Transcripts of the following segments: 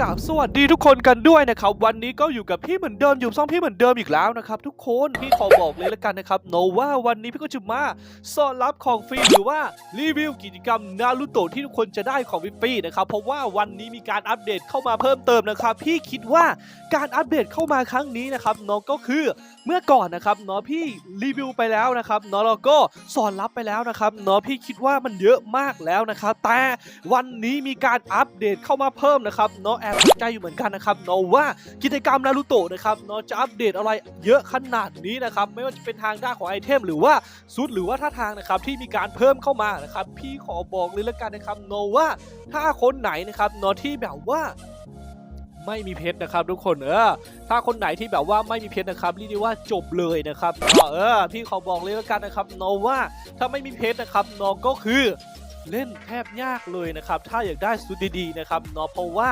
กราบสวัสดีทุกคนกันด้วยนะครับ วันนี้ก็อยู่กับพี่เหมือนเดิมอยู่ซ่องพี่เหมือนเดิมอีกแล้วนะครับ ทุกคนพี่ขอบอกเลยละกันนะครับโนว่าวันนี้พี่ก็จะมาสอนรับของฟรีหรือว่ารีวิวกิจกรรมนารูโตะที่ทุกคนจะได้ของฟรีนะครับเพราะว่าวันนี้มีการอัปเดตเข้ามาเพิ่มเติมนะครับ พี่คิดว่าการอัปเดตเข้ามาครั้งนี้นะครับน้องก็คือเมื่อก่อนนะครับเนาะพี่รีวิวไปแล้วนะครับเนาะแล้วก็สอนรับไปแล้วนะครับเนาะพี่คิดว่ามันเยอะมากแล้วนะครับแต่วันนี้มีการอัปเดตเข้ามาเพิ่มนะครับเนาะแอบตกใจอยู่เหมือนกันนะครับเนาะว่ากิจกรรมนารูโตะนะครับเนาะจะอัปเดตอะไรเยอะขนาดนี้นะครับไม่ว่าจะเป็นทางด้านของไอเทมหรือว่าซุดหรือว่าท่าทางนะครับที่มีการเพิ่มเข้ามานะครับพี่ขอบอกเลยละกันนะครับเนาะว่าถ้าคนไหนนะครับเนาะที่แบบว่าไม่มีเพชรนะครับทุกคนเออถ้าคนไหนที่แบบว่าไม่มีเพชรนะครับเรียกได้ว่าจบเลยนะครับเออพี่ขอบอกเลยละกันนะครับเนาะว่าถ้าไม่มีเพชรนะครับเนาะก็คือเล่นแทบยากเลยนะครับ ถ้าอยากได้ซุดดีๆนะครับเนาะเพราะว่า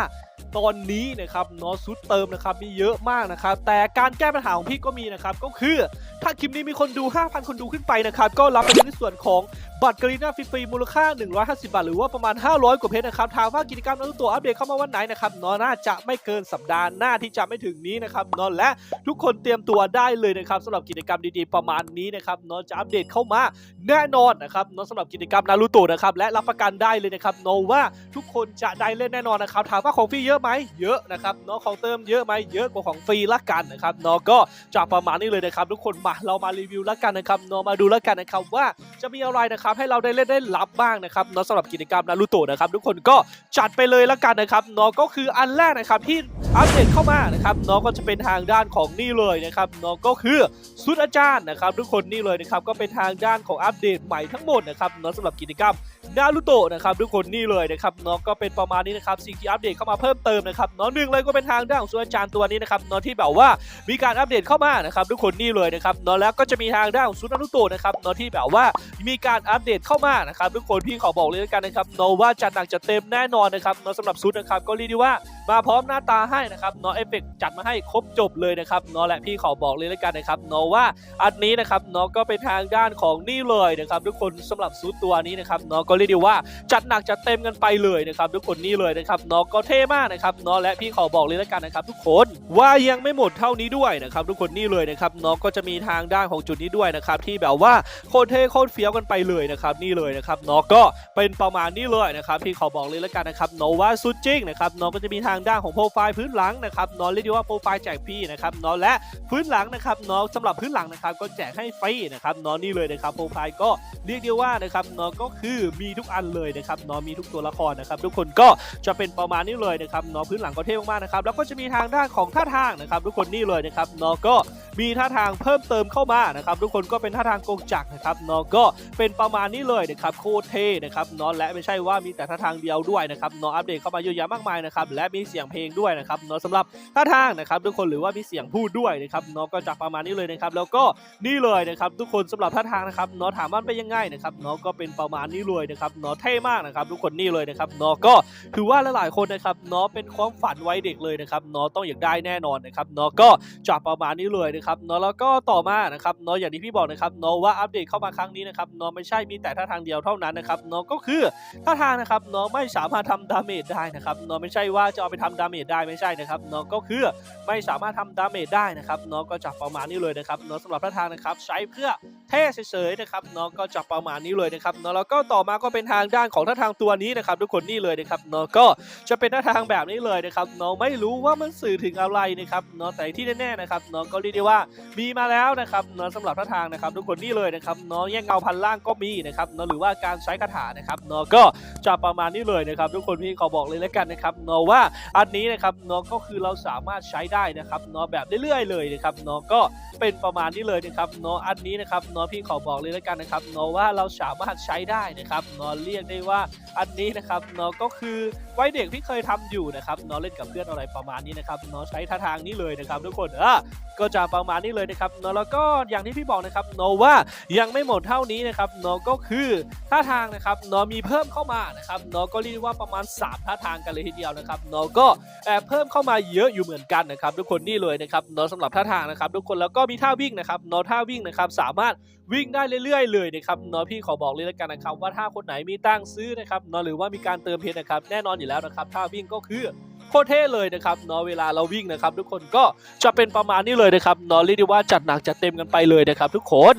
ตอนนี้นะครับนาะซุดเติมนะครับมีเยอะมากนะครับแต่การแก้ปัญหาของพี่ก็มีนะครับก็คือ ถ้าคลิปนี้มีคนดู 5,000 คนดูขึ้นไปนะครับ ก็รับไปในส่วนของบัตรกรีน่าฟรีๆมูลค่า 150 บาท หรือว่าประมาณ 500 กว่าเพชรนะครับถามว่ากิจกรรมนั้นตัวอัปเดตเข้ามาวันไหนนะครับนาะน่าจะไม่เกินสัปดาห์หน้าที่จะไม่ถึงนี้นะครับนาะและทุกคนเตรียมตัวได้เลยนะครับสำหรับกิจกรรมดีๆประมาณนี้นะครับนาะจะอัปเดตเข้ามาแน่นอนนะครับนาะสำหรับกิจกรรมนารูโตะนะครับและรับประกันได้เลยนะครับนาะว่าทุกคนจะได้เล่นแน่นอนนะครับถามว่าของฟรีเยอะไหมเยอะนะครับนาะของเติมเยอะไหมเยอะกว่าของฟรีละกันนะครับนาะก็จะประมาณนี้เลยนะครับทุกคนมาเรามารีวิวแล้วกันนะครับเนาะมาดูแล้วกันนะครับว่าจะมีอะไรนะครับให้เราได้เล่นได้รับบ้างนะครับเนาะสำหรับกิจกรรมนารูโตะนะครับทุกคนก็จัดไปเลยแล้วกันนะครับเนาะก็คืออันแรกนะครับที่อัปเดตเข้ามานะครับเนาะก็จะเป็นทางด้านของนี่เลยนะครับเนาะก็คือสุดอาจารย์นะครับทุกคนนี่เลยนะครับก็เป็นทางด้านของอัปเดตใหม่ทั้งหมดนะครับเนาะสำหรับกิจกรรม นารูโตะนะครับทุกคนนี่เลยนะครับเนาะก็เป็นประมาณนี้นะครับสิ่งที่อัปเดตเข้ามาเพิ่มเติมนะครับเนาะหนึ่งเลยก็เป็นทางด้านของสุดอาจารย์ตัวนี้นะครับเนาะที่แบบว่ามีการอัปเดตเข้ามานะครับทุกคนนี่เลยนะครับเนาะแล้วก็จะมีทางด้านของสุดนารูโตะนะครับเนาะที่แบบว่ามีการอัปเดตเข้ามานะครับทุกคนพี่ขอบอกเลยแล้วกันนะครับเนาะว่าจัดหนักจัดเต็มแน่นอนนะครับเนาะสำหรับซุดนะครับก็เรียกได้ว่ามาพร้อมหน้าตาให้นะครับเนาะเอฟเฟกต์จัดมาให้ครบจบเลยนะครับเนาะและพี่ขอบอกเลยแล้วกันนะครับเนาะว่าอันนี้นะครับเนาะก็เป็นทางด้านของนี่เลยนะครับทุกคนสำหรับซูตตัวนี้นะครับเนาะก็เรียกได้ว่าจัดหนักจัดเต็มกันไปเลยนะครับทุกคนนี่เลยนะครับเนาะก็เท่มากนะครับเนาะและพี่ขอบอกเลยแล้วกันนะครับทุกคนว่ายังไม่หมดเท่านี้ด้วยนะครับทุกคนนี่เลยนะครับเนาะก็จะมีทางด้านของจุดนี้ด้วยนะครับที่แบบว่าโคตรเท่โคตรเฟี้ยวกันไปเลยนะครับนี่เลยนะครับเนาะก็เป็นประมาณนี้เลยนะครับพี่ขอบอกเลยแล้วกันนะครับเนาะว่าสุดจริงนะครับเนาะก็จะมีทางด้านของโปรไฟล์พื้นหลังนะครับเนาะเรียกได้ว่าโปรไฟล์แจกฟรีนะครับเนาะและพื้นหลังนะครับเนาะสำหรับพื้นหลังนะครับก็แจกให้ฟรีนะครับเนาะนี่เลยนะครับโปรไฟล์ก็เรียกได้ว่านะครับเนาะก็คือมีทุกอันเลยนะครับเนาะมีทุกตัวละครนะครับ ทุกคนก็จะเป็นประมาณนี้เลยนะครับเนาะพื้นหลังก็เท่มากๆนะครับแล้วก็จะมีทางด้านของท่าทางนะครับ ทุกคนนี่เลยนะครับเนาะก็มีท่าทางเพิ่มเติมเข้ามานะครับ ทุกคนก็เป็นท่าทางโกงจักรนะครับเนาะก็เป็นประมาณนี้เลยนะครับโคตรเท่นะครับเนาะและไม่ใช่ว่ามีแต่ท่าทางเดียวด้วยนะครับเนาะอัปเดตเข้ามาเยอะแยะมากมายนะครับและมีเสียงเพลงด้วยนะครับเนาะสำหรับท่าทางนะครับ ทุกคนหรือว่ามีเสียงพูดด้วยนะครับเนาะก็จะประมาณนี้เลยนะครับ แล้วก็นี่เลยนะครับ ทุกคนสำหรับท่าทางนะครับเนาะถามว่าเป็นยังไงนะครับเนาะก็เป็นประมาณนี้เลยนะครับเนาะเท่มากนะครับทุกคนนี่เลยนะครับเนาะก็ถือว่าหลายๆคนนะครับเนาะเป็นความฝันวัยเด็กเลยนะครับเนาะต้องอยากได้แน่นอนนะครับเนาะก็จะประมาณนี้เลยนะครับเนาะแล้วก็ต่อมานะครับเนาะอย่างที่พี่บอกนะครับเนาะว่าอัปเดตเข้ามาครั้งนี้นะครับเนาะไม่ใช่มีแต่ท่าทางเดียวเท่านั้นนะครับเนาะก็คือท่าทางนะครับเนาะไม่สามารถทำดาเมจได้นะครับเนาะไม่ใช่ว่าจะเอาไปทำดาเมจได้ไม่ใช่นะครับเนาะก็คือไม่สามารถทำดาเมจได้นะครับเนาะก็จะประมาณนี้เลยนะครับเนาะสำหรับท่าทางนะครับใช้เพื่อเท่เฉยๆนะครับเนาะก็จะประมาณนี้เลยนะครับเนาะแล้วก็ต่อมาก็เป็นทางด้านของท่าทางตัวนี้นะครับทุกคนนี่เลยนะครับเนาะก็จะเป็นท่าทางแบบนี้เลยนะครับเนาะไม่รู้ว่ามันสื่อถึงอะไรนะครับเนาะแต่ที่แน่ๆนะครับเนาะก็เรียกได้ว่ามีมาแล้วนะครับเนาะสำหรับท่าทางนะครับ ทุกคนนี่เลยนะครับเนาะแย่งเงาพันล่างก็มีนะครับเนาะหรือว่าการใช้คาถานะครับเนาะก็จะประมาณนี้เลยนะครับ ทุกคนพี่ขอบอกเลยแล้วกันนะครับเนาะว่าอันนี้นะครับเนาะก็คือเราสามารถใช้ได้นะครับเนาะแบบเรื่อยๆเลยนะครับเนาะก็เป็นประมาณนี้เลยนะครับเนาะอันนี้นะครับเนาะพี่ขอบอกเลยแล้วกันนะครับเนาะว่าเราสามารถใช้ได้นะครับเนาะเรียกได้ว่าอันนี้นะครับเนาะก็คือวัยเด็กที่เคยทำอยู่นะครับเนาะเล่นกับเพื่อนอะไรประมาณนี้นะครับเนาะใช้ท่าทางนี้เลยนะครับ ทุกคนเออก็จะประมาณนี้เลยนะครับเนาะแล้วก็อย่างที่พี่บอกนะครับเนาะว่ายังไม่หมดเท่านี้นะครับเนาะก็คือท่าทางนะครับเนาะมีเพิ่มเข้ามานะครับเนาะก็เรียกว่าประมาณ 3 ท่าทางกันเลยทีเดียวนะครับเนาะก็แอบเพิ่มเข้ามาเยอะอยู่เหมือนกันนะครับทุกคนนี่เลยนะครับเนาะสำหรับท่าทางนะครับ ทุกคนแล้วก็มีท่าวิ่งนะครับเนาะท่าวิ่งนะครับสามารถวิ่งได้เรื่อยๆ เลยนะครับเนาะพี่ขอบอกเลยแล้วกันนะครับว่าถ้าคนไหนมีตั้งซื้อนะครับเนาะหรือว่ามีการเติมเพชรนะครับ แน่นอนอยู่แล้วนะครับท่าวิ่งก็คือโคตรเท่เลยนะครับเนาะเวลาเราวิ่งนะครับ ทุกคนก็จะเป็นประมาณนี้เลยนะครับเนาะเรียกได้ว่าจัดหนักจัดเต็มกันไปเลยนะครับ ทุกคน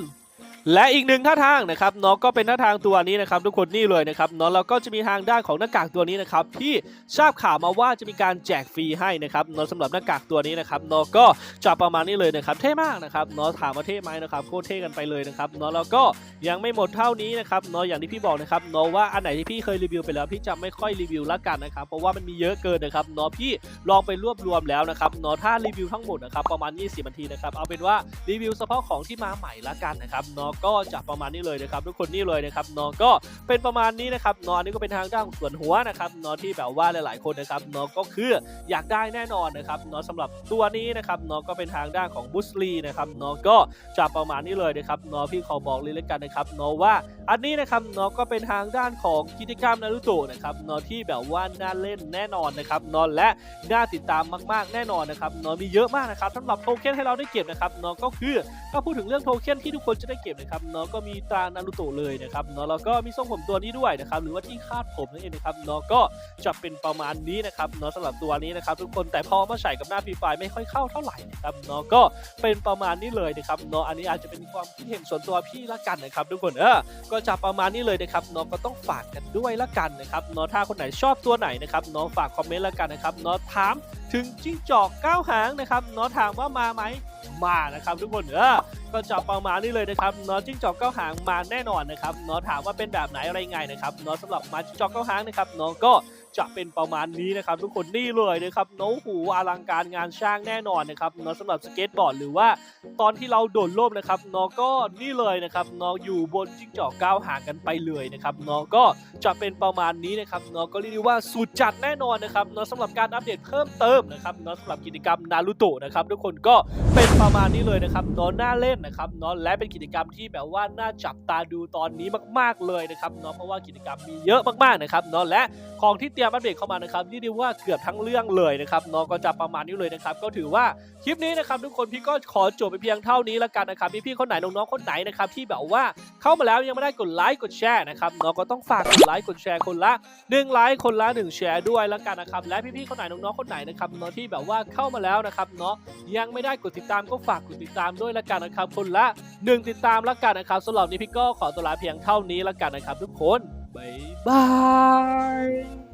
และอีกหนึ่งท่าทางนะครับเนาะก็เป็นท่าทางตัวนี้นะครับทุกคนนี่เลยนะครับนาะแล้วก็จะมีทางด้านของหน้ากากตัวนี้นะครับที่ทราบข่าวมาว่าจะมีการแจกฟรีให้นะครับเนาะสำหรับหน้ากากตัวนี้นะครับเนาะก็จะประมาณนี้เลยนะครับเท่มากนะครับเนาะถามว่าเท่ไหมนะครับโคตรเท่กันไปเลยนะครับนาะแล้วก็ยังไม่หมดเท่านี้นะครับเนาะอย่างที่พี่บอกนะครับเนาะว่าอันไหนที่พี่เคยรีวิวไปแล้วพี่จะไม่ค่อยรีวิวละกันนะครับเพราะว่ามันมีเยอะเกินนะครับเนาะพี่ลองไปรวบรวมแล้วนะครับเนาะถ้ารีวิวทั้งหมดนะครับประมาณ 20นาทีนะครับเอาเป็นว่ารีวิวเฉพาะของที่มาใหม่ละกันนะครับเนาะก็จะประมาณนี้เลยนะครับ ทุกคนนี่เลยนะครับเนาะก็เป็นประมาณนี้นะครับเนาะอันนี้ก็เป็นทางด้านส่วนหัวนะครับเนาะที่แบบว่าหลาย ๆ คนนะครับเนาะก็คืออยากได้แน่นอนนะครับเนาะสำหรับตัวนี้นะครับเนาะก็เป็นทางด้านของบุสลีนะครับเนาะก็จะประมาณนี้เลยนะครับเนาะพี่ขอบอกเลยแล้วกันนะครับเนาะว่าอันนี้นะครับเนาะก็เป็นทางด้านของกิจกรรมนารูโตะนะครับเนาะที่แบบว่าน่าเล่นแน่นอนนะครับเนาะและน่าติดตามมาก ๆ แน่นอนนะครับเนาะมีเยอะมากนะครับสำหรับโทเค็นให้เราได้เก็บนะครับเนาะก็คือถ้าพูดถึงเรื่องโทเค็นที่ทุกคนจะได้เก็บนะครับเนาะก็มีตรานารูโตะเลยนะครับเนาะแล้วก็มีทรงผมตัวนี้ด้วยนะครับหรือว่าที่คาดผมนั่นเองนะครับเนาะก็จะเป็นประมาณนี้นะครับเนาะสำหรับตัวนี้นะครับทุกคนแต่พอมาใส่กับหน้าฟรีไฟไม่ค่อยเข้าเท่าไหร่นะครับเนาะก็เป็นประมาณนี้เลยนะครับเนาะอันนี้อาจจะเป็นความคิดเห็นส่วนตัวพี่ละกันนะครับทุกคนเออก็จะประมาณนี้เลยนะครับเนาะก็ต้องฝากกันด้วยละกันนะครับเนาะถ้าคนไหนชอบตัวไหนนะครับเนาะฝากคอมเมนต์ละกันนะครับเนาะถามถึงจิ้งจอกเก้าหางนะครับเนาะถามว่ามาไหม มานะครับทุกคนเออก็จะประมาณนี้เลยนะครับนอจิ้งจอกเก้าหางมาแน่นอนนะครับนอถามว่าเป็นแบบไหนอะไรไงนะครับนาะสำหรับมาจิ้งจอกเก้าหางนะครับนอก็ จะเป็นประมาณนี้นะครับ ทุกคนนี่เลยนะครับเนาะหูอลังการงานช่างแน่นอนนะครับเนาะสำหรับสเก็ตบอร์ดหรือว่าตอนที่เราโดดร่มนะครับเนาะก็นี่เลยนะครับเนาะอยู่บนจิ้งจอกก้าวห่างกันไปเลยนะครับเนาะก็จะเป็นประมาณนี้นะครับเนาะก็เรียกได้ว่าสุดจัดแน่นอนนะครับเนาะสำหรับการอัปเดตเพิ่มเติมนะครับเนาะสำหรับกิจกรรมนารูโตะนะครับทุกคนก็เป็นประมาณนี้เลยนะครับเนาะน่าเล่นนะครับเนาะและเป็นกิจกรรมที่แบบว่าน่าจับตาดูตอนนี้มาก ๆเลยนะครับเนาะเพราะว่ากิจกรรมมีเยอะมากๆนะครับเนาะและของที่เตรียมอัปเดตเข้ามานะครับนี่เรียกว่าเกือบทั้งเรื่องเลยนะครับเนาะก็จะประมาณนี้เลยนะครับก็ถือว่าคลิปนี้นะครับทุกคนพี่ก็ขอจบไปเพียงเท่านี้แล้วกันนะครับพี่ๆคนไหนน้องๆคนไหนนะครับที่แบบว่าเข้ามาแล้วยังไม่ได้กดไลค์กดแชร์นะครับเนาะก็ต้องฝากกดไลค์กดแชร์คนละหนึ่งไลค์คนละหนึ่งแชร์ด้วยแล้วกันนะครับและพี่ๆคนไหนน้องๆคนไหนนะครับเนาะที่แบบว่าเข้ามาแล้วนะครับเนาะยังไม่ได้กดติดตามก็ฝากกดติดตามด้วยและกันนะครับคนละหนึ่งติดตามและกันนะครับสำหรับนี้พี่ก็ขอตัวลาเพียงเท่านี้ละกันนะครับ ทุกคนบ๊ายบาย